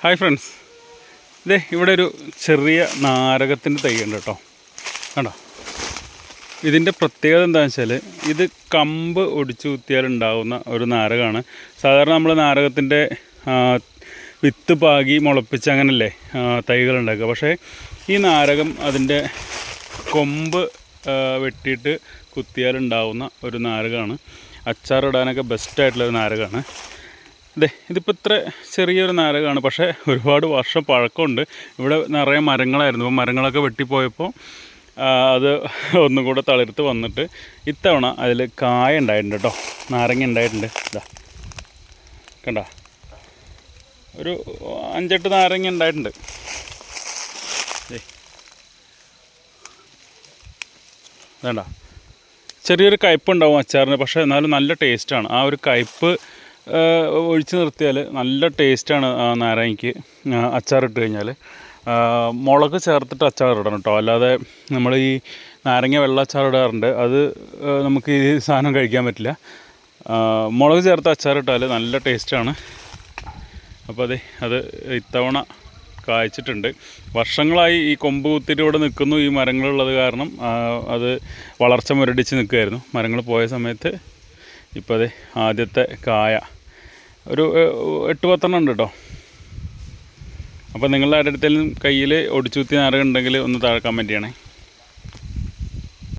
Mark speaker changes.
Speaker 1: Hi friends ഇതേ ഇവിടെ ഒരു ചെറിയ നാരകത്തിന്റെ തൈ ഉണ്ട് കേട്ടോ. കണ്ടോ? ഇതിന്റെ പ്രത്യേകത എന്താണെന്ന് വെച്ചാൽ ഇത് കമ്പ് ഒടിച്ചു കുത്തിയാൽ ഉണ്ടാകുന്ന ഒരു നാരകമാണ്. സാധാരണ നമ്മൾ നാരകത്തിന്റെ വിത്ത് പാകി മുളപ്പിച്ച് അങ്ങനല്ലേ തൈകൾ ഉണ്ടാക്കുക. പക്ഷേ ഈ നാരകം അതിന്റെ കൊമ്പ് വെട്ടിയിട്ട് കുത്തിയാലുണ്ടാവുന്ന ഒരു നാരകമാണ്. അച്ചാറിടാനൊക്കെ ബെസ്റ്റായിട്ടുള്ള ഒരു നാരകമാണ്. അതെ ഇതിപ്പോൾ ഇത്ര ചെറിയൊരു നാരകമാണ് പക്ഷേ ഒരുപാട് വർഷം പഴക്കമുണ്ട്. ഇവിടെ നിറയെ മരങ്ങളായിരുന്നു. അപ്പോൾ മരങ്ങളൊക്കെ വെട്ടിപ്പോയപ്പോൾ അത് ഒന്നും കൂടെ തളിർത്ത് വന്നിട്ട് ഇത്തവണ അതിൽ കായ ഉണ്ടായിട്ടുണ്ട് കേട്ടോ നാരങ്ങ ഉണ്ടായിട്ടുണ്ട്. ഇതാ കണ്ട? ഒരു അഞ്ചെട്ട് നാരങ്ങ ഉണ്ടായിട്ടുണ്ട്. വേണ്ട ചെറിയൊരു കയ്പുണ്ടാവും അച്ചാറിന്. പക്ഷേ എന്നാലും നല്ല ടേസ്റ്റാണ് ആ ഒരു കയ്പ് ഒഴിച്ച് നിർത്തിയാൽ നല്ല ടേസ്റ്റാണ് നാരങ്ങയ്ക്ക്. അച്ചാറിട്ട് കഴിഞ്ഞാൽ മുളക് ചേർത്തിട്ട് അച്ചാർ ഇടണം കേട്ടോ അല്ലാതെ നമ്മൾ ഈ നാരങ്ങ വെള്ള അച്ചാർ ഇടാറുണ്ട്. അത് നമുക്ക് ഈ സാധനം കഴിക്കാൻ പറ്റില്ല. മുളക് ചേർത്ത് അച്ചാറിട്ടാൽ നല്ല ടേസ്റ്റാണ്. അപ്പോൾ അതെ അത് ഇത്തവണ കായ്ച്ചിട്ടുണ്ട്. വർഷങ്ങളായി ഈ കൊമ്പ് കുത്തിരി ഇവിടെ നിൽക്കുന്നു ഈ മരങ്ങളുള്ളത് കാരണം അത് വളർച്ച മുരടിച്ച് നിൽക്കുമായിരുന്നു മരങ്ങൾ പോയ സമയത്ത് ഇപ്പോൾ അതെ ആദ്യത്തെ കായ ഒരു എട്ട് പത്തെണ്ണം ഉണ്ട് കേട്ടോ അപ്പോൾ നിങ്ങളുടെ ആരുടെ അടുത്തേലും കയ്യിൽ ഒടിച്ചു കുത്തിയ നാരകം ഉണ്ടെങ്കിൽ ഒന്ന് താഴെ കമന്റ് ചെയ്യണേ.